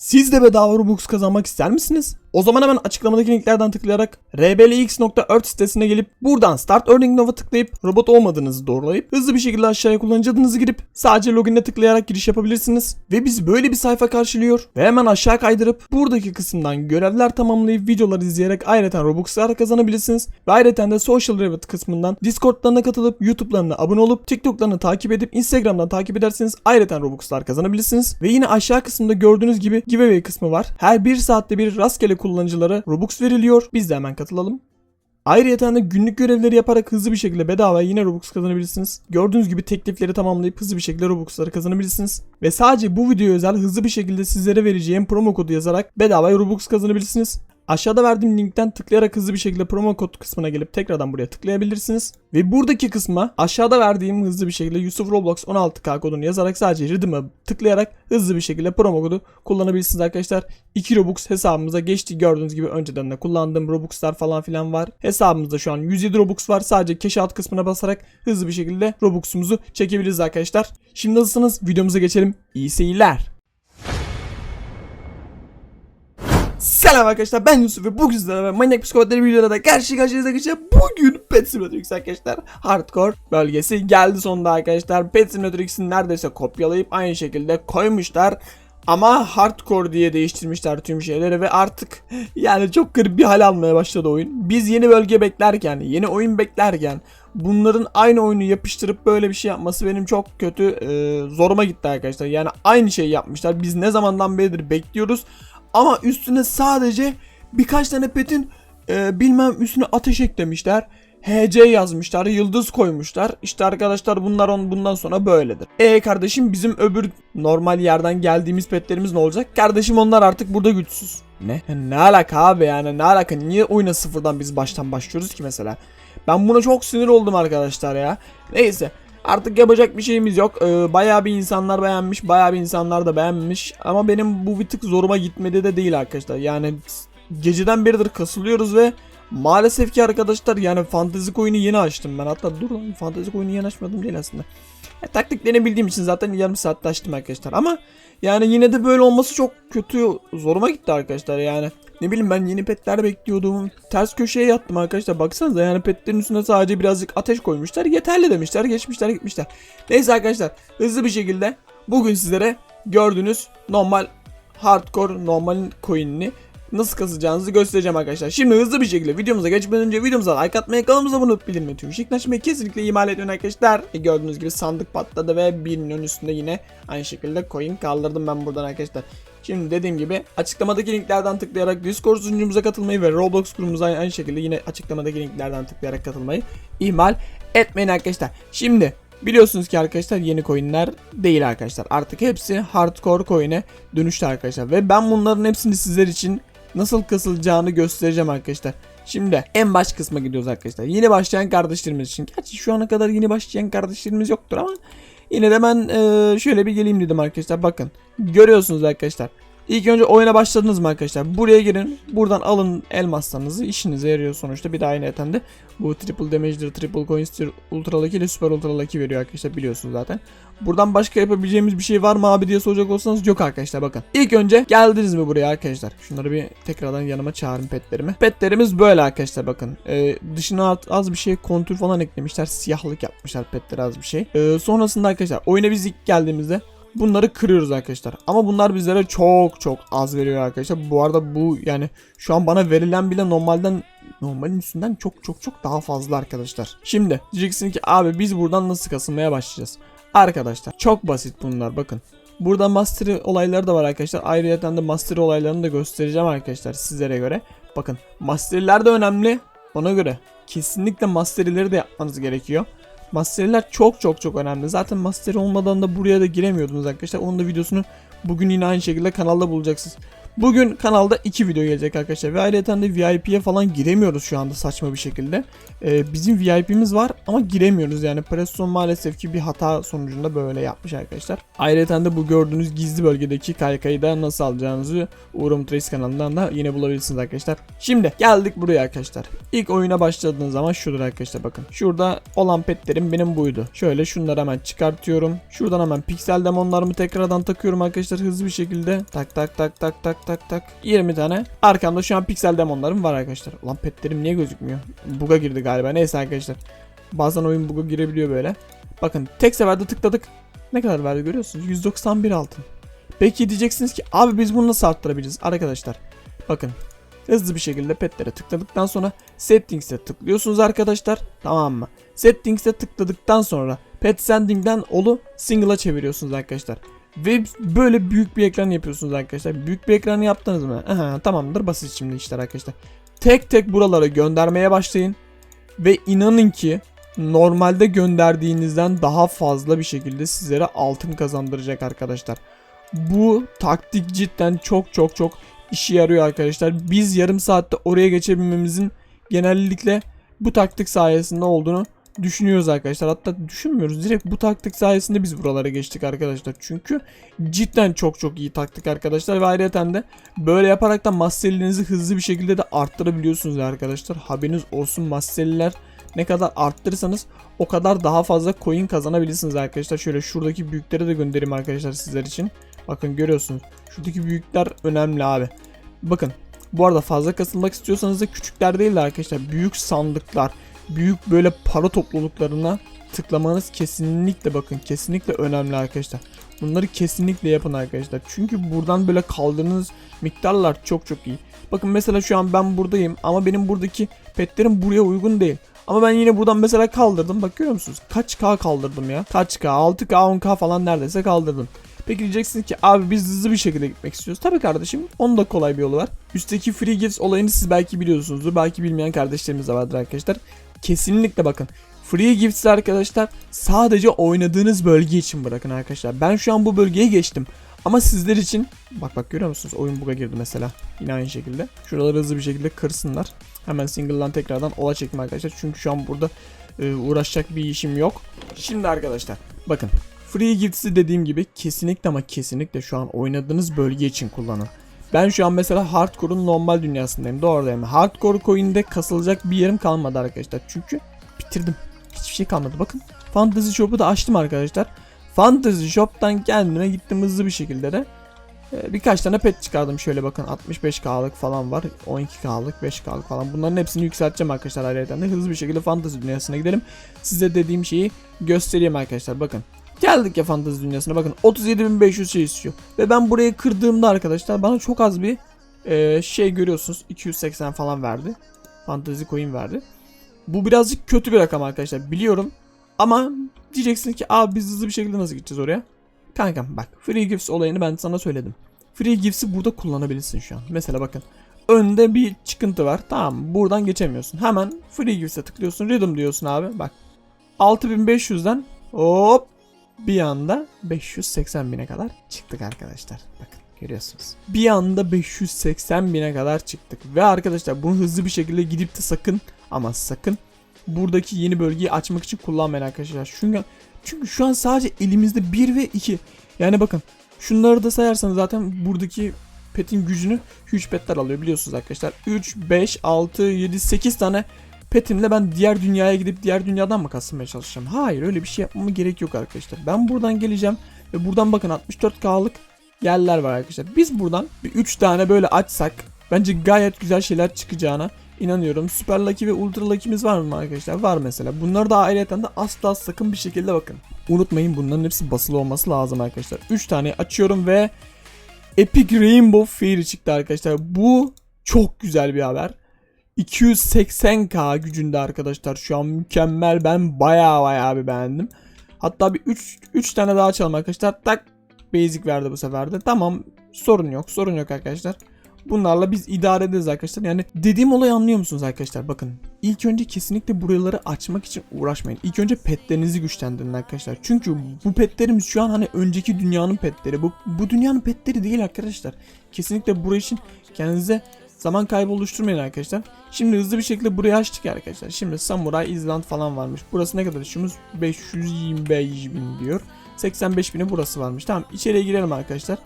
Siz de bedava Robux kazanmak ister misiniz? O zaman hemen açıklamadaki linklerden tıklayarak rblx.earth sitesine gelip buradan Start Earning Now'a tıklayıp robot olmadığınızı doğrulayıp hızlı bir şekilde aşağıya kullanıcı adınızı girip sadece login'e tıklayarak giriş yapabilirsiniz. Ve bizi böyle bir sayfa karşılıyor ve hemen aşağı kaydırıp buradaki kısımdan görevler tamamlayıp videoları izleyerek ayrıca Robux'lar kazanabilirsiniz. Ve ayrıca de Social Reward kısmından Discord'larına katılıp YouTube'larına abone olup TikTok'larını takip edip Instagram'dan takip ederseniz ayrıca Robux'lar kazanabilirsiniz. Ve yine aşağı kısımda gördüğünüz gibi giveaway kısmı var. Her bir saatte bir rastgele kullanıcılara Robux veriliyor. Biz de hemen katılalım. Ayrıca de günlük görevleri yaparak hızlı bir şekilde bedava yine Robux kazanabilirsiniz. Gördüğünüz gibi teklifleri tamamlayıp hızlı bir şekilde Robux'ları kazanabilirsiniz. Ve sadece bu videoya özel hızlı bir şekilde sizlere vereceğim promo kodu yazarak bedava Robux kazanabilirsiniz. Aşağıda verdiğim linkten tıklayarak hızlı bir şekilde promo kod kısmına gelip tekrardan buraya tıklayabilirsiniz. Ve buradaki kısma aşağıda verdiğim hızlı bir şekilde Yusuf Roblox 16K kodunu yazarak sadece Redeem'e tıklayarak hızlı bir şekilde promo kodu kullanabilirsiniz arkadaşlar. 2 Robux hesabımıza geçti. Gördüğünüz gibi önceden de kullandığım Robux'lar falan filan var. Hesabımızda şu an 107 Robux var. Sadece cash out kısmına basarak hızlı bir şekilde Robux'umuzu çekebiliriz arkadaşlar. Şimdi hazırsanız videomuza geçelim. İyi seyirler. Selam arkadaşlar ben Yusuf ve bugün sizlerle beraber Manyak Psikopatları videoda karşı karşınıza geçeceğim. Bugün Pet Simulator X arkadaşlar Hardcore bölgesi geldi sonunda arkadaşlar. Pet Simulator X'in neredeyse kopyalayıp aynı şekilde koymuşlar. Ama hardcore diye değiştirmişler tüm şeyleri ve artık yani çok garip bir hal almaya başladı oyun. Biz yeni bölge beklerken, yeni oyun beklerken bunların aynı oyunu yapıştırıp böyle bir şey yapması benim çok kötü e, zoruma gitti arkadaşlar. Yani aynı şeyi yapmışlar. Biz ne zamandan beridir bekliyoruz. Ama üstüne sadece birkaç tane petin e, bilmem üstüne ateş eklemişler. HC yazmışlar, yıldız koymuşlar. İşte arkadaşlar bunlar on bundan sonra böyledir. E kardeşim bizim öbür normal yerden geldiğimiz petlerimiz ne olacak? Kardeşim onlar artık burada güçsüz. Ne? Ne alaka abi yani ne alaka? Niye oyuna sıfırdan biz baştan başlıyoruz ki mesela? Ben buna çok sinir oldum arkadaşlar ya. Neyse. Artık yapacak bir şeyimiz yok. Ee, bayağı bir insanlar beğenmiş, bayağı bir insanlar da beğenmiş. Ama benim bu bir tık zoruma gitmedi de değil arkadaşlar. Yani geceden beridir kasılıyoruz ve maalesef ki arkadaşlar yani fantezik oyunu yeni açtım ben. Hatta dur lan fantezik oyunu yeni açmadım değil aslında. Ya, taktiklerini bildiğim için zaten yarım saatte açtım arkadaşlar. Ama yani yine de böyle olması çok kötü zoruma gitti arkadaşlar yani. Ne bileyim ben yeni petler bekliyordum. Ters köşeye yattım arkadaşlar. Baksanıza yani petlerin üstüne sadece birazcık ateş koymuşlar. Yeterli demişler. Geçmişler gitmişler. Neyse arkadaşlar hızlı bir şekilde bugün sizlere gördüğünüz normal hardcore normal coin'ini nasıl kasacağınızı göstereceğim arkadaşlar. Şimdi hızlı bir şekilde videomuza geçmeden önce videomuza like atmayı, kanalımıza abone olup bildirimleri tüm açmayı kesinlikle ihmal etmeyin arkadaşlar. E, gördüğünüz gibi sandık patladı ve 1 milyon üstünde yine aynı şekilde coin kaldırdım ben buradan arkadaşlar. Şimdi dediğim gibi açıklamadaki linklerden tıklayarak Discord sunucumuza katılmayı ve Roblox grubumuza aynı şekilde yine açıklamadaki linklerden tıklayarak katılmayı ihmal etmeyin arkadaşlar. Şimdi Biliyorsunuz ki arkadaşlar yeni coinler değil arkadaşlar. Artık hepsi hardcore coin'e dönüştü arkadaşlar. Ve ben bunların hepsini sizler için nasıl kasılacağını göstereceğim arkadaşlar. Şimdi en baş kısma gidiyoruz arkadaşlar. Yeni başlayan kardeşlerimiz için. Gerçi şu ana kadar yeni başlayan kardeşlerimiz yoktur ama yine de ben e, şöyle bir geleyim dedim arkadaşlar. Bakın görüyorsunuz arkadaşlar. İlk önce oyuna başladınız mı arkadaşlar? Buraya girin. Buradan alın elmaslarınızı. işinize yarıyor sonuçta. Bir daha aynı de bu triple damage'dir, triple coins'tir, ultra lucky ile super ultra lucky veriyor arkadaşlar biliyorsunuz zaten. Buradan başka yapabileceğimiz bir şey var mı abi diye soracak olsanız yok arkadaşlar bakın. İlk önce geldiniz mi buraya arkadaşlar? Şunları bir tekrardan yanıma çağırın petlerimi. Petlerimiz böyle arkadaşlar bakın. Ee, dışına az bir şey kontür falan eklemişler. Siyahlık yapmışlar petleri az bir şey. Ee, sonrasında arkadaşlar oyuna biz ilk geldiğimizde bunları kırıyoruz arkadaşlar. Ama bunlar bizlere çok çok az veriyor arkadaşlar. Bu arada bu yani şu an bana verilen bile normalden normalin üstünden çok çok çok daha fazla arkadaşlar. Şimdi diyeceksin ki abi biz buradan nasıl kasılmaya başlayacağız? Arkadaşlar çok basit bunlar bakın. Burada mastery olayları da var arkadaşlar. Ayrıca de mastery olaylarını da göstereceğim arkadaşlar sizlere göre. Bakın mastery'ler de önemli. Ona göre kesinlikle mastery'leri de yapmanız gerekiyor. Master'ler çok çok çok önemli. Zaten master olmadan da buraya da giremiyordunuz arkadaşlar. Onun da videosunu bugün yine aynı şekilde kanalda bulacaksınız. Bugün kanalda iki video gelecek arkadaşlar. Ve ayrıca de VIP'ye falan giremiyoruz şu anda saçma bir şekilde. Ee, bizim VIP'miz var ama giremiyoruz yani. Preston maalesef ki bir hata sonucunda böyle yapmış arkadaşlar. Ayrıca de bu gördüğünüz gizli bölgedeki kaykayı da nasıl alacağınızı Uğur Trace kanalından da yine bulabilirsiniz arkadaşlar. Şimdi geldik buraya arkadaşlar. İlk oyuna başladığınız zaman şudur arkadaşlar bakın. Şurada olan petlerim benim buydu. Şöyle şunları hemen çıkartıyorum. Şuradan hemen piksel demonlarımı tekrardan takıyorum arkadaşlar hızlı bir şekilde. Tak tak tak tak tak tak tak. 20 tane. Arkamda şu an piksel demonlarım var arkadaşlar. Ulan petlerim niye gözükmüyor? Buga girdi galiba. Neyse arkadaşlar. Bazen oyun buga girebiliyor böyle. Bakın tek seferde tıkladık. Ne kadar verdi görüyorsunuz? 191 altın. Peki diyeceksiniz ki abi biz bunu nasıl arttırabiliriz arkadaşlar? Bakın hızlı bir şekilde petlere tıkladıktan sonra settings'e tıklıyorsunuz arkadaşlar. Tamam mı? Settings'e tıkladıktan sonra pet sending'den olu single'a çeviriyorsunuz arkadaşlar. Ve böyle büyük bir ekran yapıyorsunuz arkadaşlar. Büyük bir ekran yaptınız mı? Aha, tamamdır basit şimdi işler arkadaşlar. Tek tek buralara göndermeye başlayın. Ve inanın ki normalde gönderdiğinizden daha fazla bir şekilde sizlere altın kazandıracak arkadaşlar. Bu taktik cidden çok çok çok işe yarıyor arkadaşlar. Biz yarım saatte oraya geçebilmemizin genellikle bu taktik sayesinde olduğunu düşünüyoruz arkadaşlar. Hatta düşünmüyoruz. Direkt bu taktik sayesinde biz buralara geçtik arkadaşlar. Çünkü cidden çok çok iyi taktik arkadaşlar. Ve ayrıca de böyle yaparak da masterlerinizi hızlı bir şekilde de arttırabiliyorsunuz arkadaşlar. Haberiniz olsun masterler ne kadar arttırırsanız o kadar daha fazla coin kazanabilirsiniz arkadaşlar. Şöyle şuradaki büyükleri de göndereyim arkadaşlar sizler için. Bakın görüyorsunuz. Şuradaki büyükler önemli abi. Bakın bu arada fazla kasılmak istiyorsanız da küçükler değil de arkadaşlar büyük sandıklar, büyük böyle para topluluklarına tıklamanız kesinlikle bakın kesinlikle önemli arkadaşlar. Bunları kesinlikle yapın arkadaşlar. Çünkü buradan böyle kaldığınız miktarlar çok çok iyi. Bakın mesela şu an ben buradayım ama benim buradaki petlerim buraya uygun değil. Ama ben yine buradan mesela kaldırdım. Bak görüyor musunuz? Kaç K kaldırdım ya? Kaç K? 6K, 10K falan neredeyse kaldırdım. Peki diyeceksiniz ki abi biz hızlı bir şekilde gitmek istiyoruz. Tabii kardeşim onun da kolay bir yolu var. Üstteki free gifts olayını siz belki biliyorsunuzdur. Belki bilmeyen kardeşlerimiz de vardır arkadaşlar. Kesinlikle bakın. Free gifts arkadaşlar sadece oynadığınız bölge için bırakın arkadaşlar. Ben şu an bu bölgeye geçtim. Ama sizler için bak bak görüyor musunuz? Oyun buga girdi mesela. Yine aynı şekilde. Şuraları hızlı bir şekilde kırsınlar. Hemen single'dan tekrardan ola çekme arkadaşlar. Çünkü şu an burada e, uğraşacak bir işim yok. Şimdi arkadaşlar bakın. Free gifts'i dediğim gibi kesinlikle ama kesinlikle şu an oynadığınız bölge için kullanın. Ben şu an mesela hardcore'un normal dünyasındayım. Doğrudayım. Hardcore coin'de kasılacak bir yerim kalmadı arkadaşlar. Çünkü bitirdim. Hiçbir şey kalmadı. Bakın Fantasy Shop'u da açtım arkadaşlar. Fantasy Shop'tan kendime gittim hızlı bir şekilde de. Ee, birkaç tane pet çıkardım şöyle bakın 65k'lık falan var 12k'lık 5k'lık falan bunların hepsini yükselteceğim arkadaşlar ayrıca hızlı bir şekilde fantasy dünyasına gidelim size dediğim şeyi göstereyim arkadaşlar bakın geldik ya fantasy dünyasına bakın 37.500 şey istiyor ve ben burayı kırdığımda arkadaşlar bana çok az bir e, şey görüyorsunuz 280 falan verdi fantasy coin verdi bu birazcık kötü bir rakam arkadaşlar biliyorum ama diyeceksin ki abi biz hızlı bir şekilde nasıl gideceğiz oraya Kankam bak free gifts olayını ben sana söyledim. Free gifts'i burada kullanabilirsin şu an. Mesela bakın önde bir çıkıntı var. Tamam buradan geçemiyorsun. Hemen free gifts'e tıklıyorsun. Rhythm diyorsun abi. Bak 6500'den hop bir anda 580 bine kadar çıktık arkadaşlar. Bakın görüyorsunuz. Bir anda 580 bine kadar çıktık. Ve arkadaşlar bunu hızlı bir şekilde gidip de sakın ama sakın buradaki yeni bölgeyi açmak için kullanmayın arkadaşlar. Çünkü çünkü şu an sadece elimizde 1 ve 2. Yani bakın şunları da sayarsanız zaten buradaki petin gücünü huge petler alıyor biliyorsunuz arkadaşlar. 3, 5, 6, 7, 8 tane petimle ben diğer dünyaya gidip diğer dünyadan mı kasılmaya çalışacağım? Hayır öyle bir şey yapmama gerek yok arkadaşlar. Ben buradan geleceğim ve buradan bakın 64K'lık yerler var arkadaşlar. Biz buradan bir 3 tane böyle açsak bence gayet güzel şeyler çıkacağına inanıyorum. Süper Lucky ve Ultra Lucky'miz var mı arkadaşlar? Var mesela. Bunları da ayrıca da asla sakın bir şekilde bakın. Unutmayın bunların hepsi basılı olması lazım arkadaşlar. 3 tane açıyorum ve Epic Rainbow Fairy çıktı arkadaşlar. Bu çok güzel bir haber. 280k gücünde arkadaşlar. Şu an mükemmel. Ben baya baya bir beğendim. Hatta bir 3 3 tane daha açalım arkadaşlar. Tak basic verdi bu sefer de. Tamam sorun yok. Sorun yok arkadaşlar. Bunlarla biz idare ederiz arkadaşlar. Yani dediğim olayı anlıyor musunuz arkadaşlar? Bakın ilk önce kesinlikle buraları açmak için uğraşmayın. İlk önce petlerinizi güçlendirin arkadaşlar. Çünkü bu petlerimiz şu an hani önceki dünyanın petleri. Bu, bu dünyanın petleri değil arkadaşlar. Kesinlikle burası için kendinize zaman kaybı oluşturmayın arkadaşlar. Şimdi hızlı bir şekilde burayı açtık arkadaşlar. Şimdi Samurai Island falan varmış. Burası ne kadar işimiz? 525 bin diyor. 85 bini burası varmış. Tamam içeriye girelim arkadaşlar.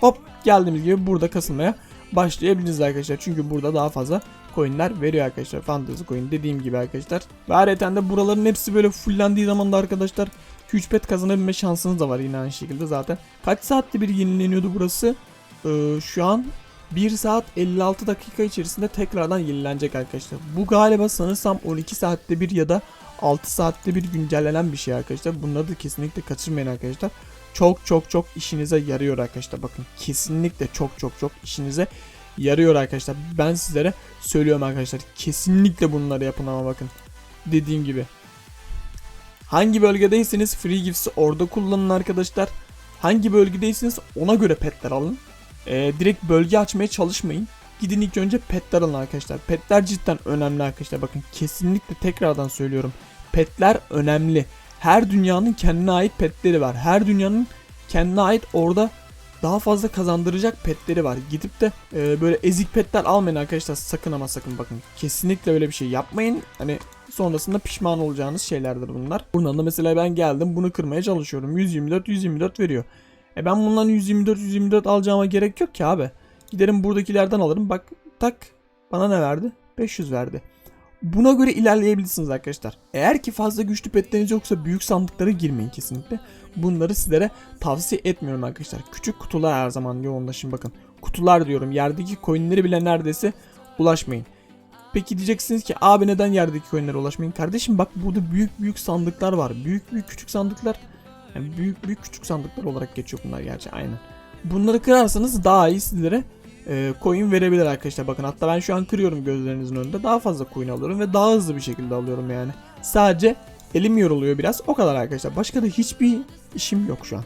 Hop geldiğimiz gibi burada kasılmaya başlayabiliriz arkadaşlar. Çünkü burada daha fazla coinler veriyor arkadaşlar. Fantasy coin dediğim gibi arkadaşlar. Ve ayrıca de buraların hepsi böyle fullendiği zaman da arkadaşlar 2-3 pet kazanabilme şansınız da var yine aynı şekilde zaten. Kaç saatte bir yenileniyordu burası? Ee, şu an 1 saat 56 dakika içerisinde tekrardan yenilenecek arkadaşlar. Bu galiba sanırsam 12 saatte bir ya da 6 saatte bir güncellenen bir şey arkadaşlar. Bunları da kesinlikle kaçırmayın arkadaşlar. Çok çok çok işinize yarıyor arkadaşlar. Bakın kesinlikle çok çok çok işinize yarıyor arkadaşlar. Ben sizlere söylüyorum arkadaşlar. Kesinlikle bunları yapın ama bakın. Dediğim gibi. Hangi bölgedeyseniz free gifts'i orada kullanın arkadaşlar. Hangi bölgedeyseniz ona göre petler alın. Ee, direkt bölge açmaya çalışmayın. Gidin ilk önce petler alın arkadaşlar. Petler cidden önemli arkadaşlar. Bakın kesinlikle tekrardan söylüyorum. Petler önemli. Her dünyanın kendine ait petleri var. Her dünyanın kendine ait orada daha fazla kazandıracak petleri var. Gidip de e, böyle ezik petler almayın arkadaşlar. Sakın ama sakın bakın. Kesinlikle öyle bir şey yapmayın. Hani sonrasında pişman olacağınız şeylerdir bunlar. Buradan da mesela ben geldim bunu kırmaya çalışıyorum. 124 124 veriyor. E ben bundan 124 124 alacağıma gerek yok ki abi. Giderim buradakilerden alırım. Bak tak bana ne verdi? 500 verdi. Buna göre ilerleyebilirsiniz arkadaşlar. Eğer ki fazla güçlü petleriniz yoksa büyük sandıklara girmeyin kesinlikle. Bunları sizlere tavsiye etmiyorum arkadaşlar. Küçük kutular her zaman yoğunlaşın bakın. Kutular diyorum yerdeki coinleri bile neredeyse ulaşmayın. Peki diyeceksiniz ki abi neden yerdeki coinlere ulaşmayın? Kardeşim bak burada büyük büyük sandıklar var. Büyük büyük küçük sandıklar. Yani büyük büyük küçük sandıklar olarak geçiyor bunlar gerçi aynen. Bunları kırarsanız daha iyi sizlere e, coin verebilir arkadaşlar. Bakın hatta ben şu an kırıyorum gözlerinizin önünde. Daha fazla coin alıyorum ve daha hızlı bir şekilde alıyorum yani. Sadece elim yoruluyor biraz. O kadar arkadaşlar. Başka da hiçbir işim yok şu an.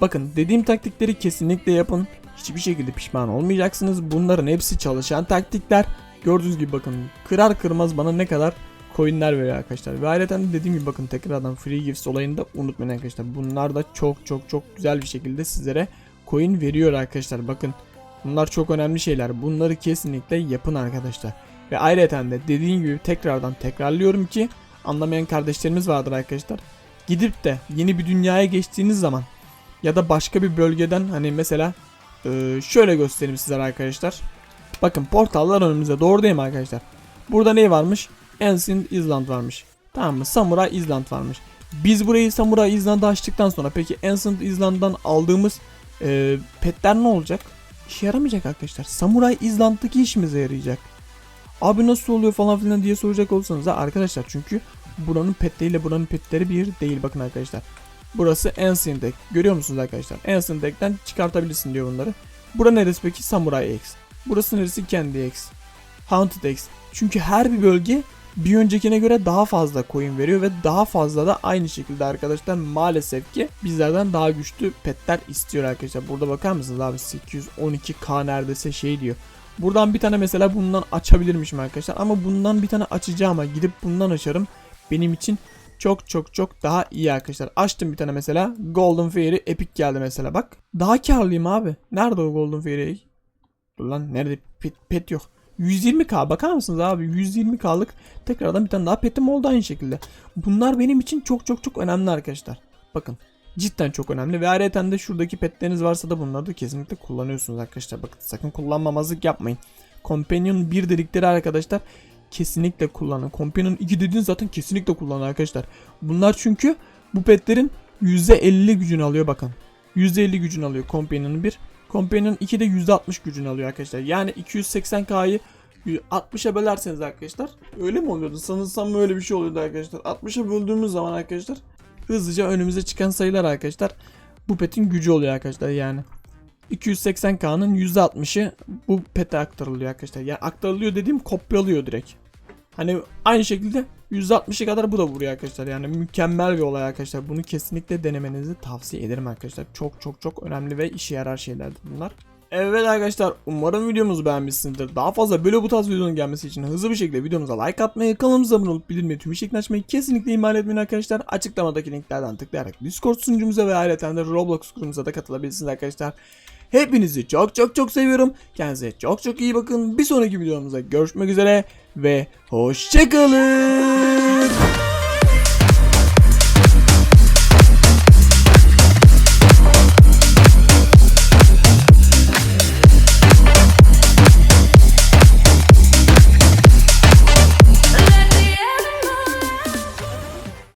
Bakın dediğim taktikleri kesinlikle yapın. Hiçbir şekilde pişman olmayacaksınız. Bunların hepsi çalışan taktikler. Gördüğünüz gibi bakın kırar kırmaz bana ne kadar coinler veriyor arkadaşlar. Ve ayrıca de dediğim gibi bakın tekrardan free gifts olayını da unutmayın arkadaşlar. Bunlar da çok çok çok güzel bir şekilde sizlere coin veriyor arkadaşlar. Bakın bunlar çok önemli şeyler. Bunları kesinlikle yapın arkadaşlar. Ve ayrıca de dediğim gibi tekrardan tekrarlıyorum ki anlamayan kardeşlerimiz vardır arkadaşlar. Gidip de yeni bir dünyaya geçtiğiniz zaman ya da başka bir bölgeden hani mesela e, şöyle göstereyim sizlere arkadaşlar. Bakın portallar önümüzde doğru değil mi arkadaşlar? Burada ne varmış? Ancient Island varmış. Tamam mı? Samurai Island varmış. Biz burayı Samurai Island'ı açtıktan sonra peki Ancient Island'dan aldığımız e, petler ne olacak? İşe yaramayacak arkadaşlar. Samurai Island'daki işimize yarayacak. Abi nasıl oluyor falan filan diye soracak olsanız da arkadaşlar çünkü buranın petleriyle buranın petleri bir değil bakın arkadaşlar. Burası Ancient Deck. Görüyor musunuz arkadaşlar? Ancient Deck'ten çıkartabilirsin diyor bunları. Bura neresi peki? Samurai X. Burası neresi? Candy X. Haunted X. Çünkü her bir bölge bir öncekine göre daha fazla coin veriyor ve daha fazla da aynı şekilde arkadaşlar maalesef ki bizlerden daha güçlü petler istiyor arkadaşlar. Burada bakar mısınız abi 812k neredeyse şey diyor. Buradan bir tane mesela bundan açabilirmişim arkadaşlar ama bundan bir tane açacağıma gidip bundan açarım. Benim için çok çok çok daha iyi arkadaşlar. Açtım bir tane mesela Golden Fairy Epic geldi mesela bak. Daha karlıyım abi. Nerede o Golden Fairy? Dur lan nerede pet, pet yok. 120k bakar mısınız abi 120k'lık tekrardan bir tane daha petim oldu aynı şekilde. Bunlar benim için çok çok çok önemli arkadaşlar. Bakın cidden çok önemli ve ayrıca de şuradaki petleriniz varsa da bunları da kesinlikle kullanıyorsunuz arkadaşlar. Bakın sakın kullanmamazlık yapmayın. Companion 1 dedikleri arkadaşlar kesinlikle kullanın. Companion 2 dediğiniz zaten kesinlikle kullanın arkadaşlar. Bunlar çünkü bu petlerin %50 gücünü alıyor bakın. %50 gücünü alıyor Companion 1. Companion 2 de %60 gücünü alıyor arkadaşlar. Yani 280K'yı 60'a bölerseniz arkadaşlar. Öyle mi oluyordu? Sanırsam öyle bir şey oluyordu arkadaşlar. 60'a böldüğümüz zaman arkadaşlar hızlıca önümüze çıkan sayılar arkadaşlar bu petin gücü oluyor arkadaşlar yani. 280K'nın %60'ı bu pete aktarılıyor arkadaşlar. Yani aktarılıyor dediğim kopyalıyor direkt. Hani aynı şekilde %60'a kadar bu da vuruyor arkadaşlar. Yani mükemmel bir olay arkadaşlar. Bunu kesinlikle denemenizi tavsiye ederim arkadaşlar. Çok çok çok önemli ve işe yarar şeylerdir bunlar. Evet arkadaşlar umarım videomuzu beğenmişsinizdir. Daha fazla böyle bu tarz videonun gelmesi için hızlı bir şekilde videomuza like atmayı, kanalımıza abone olup bildirimleri tüm şeklini açmayı kesinlikle ihmal etmeyin arkadaşlar. Açıklamadaki linklerden tıklayarak Discord sunucumuza ve ayrıca de Roblox grubumuza da katılabilirsiniz arkadaşlar. Hepinizi çok çok çok seviyorum. Kendinize çok çok iyi bakın. Bir sonraki videomuzda görüşmek üzere ve hoşçakalın.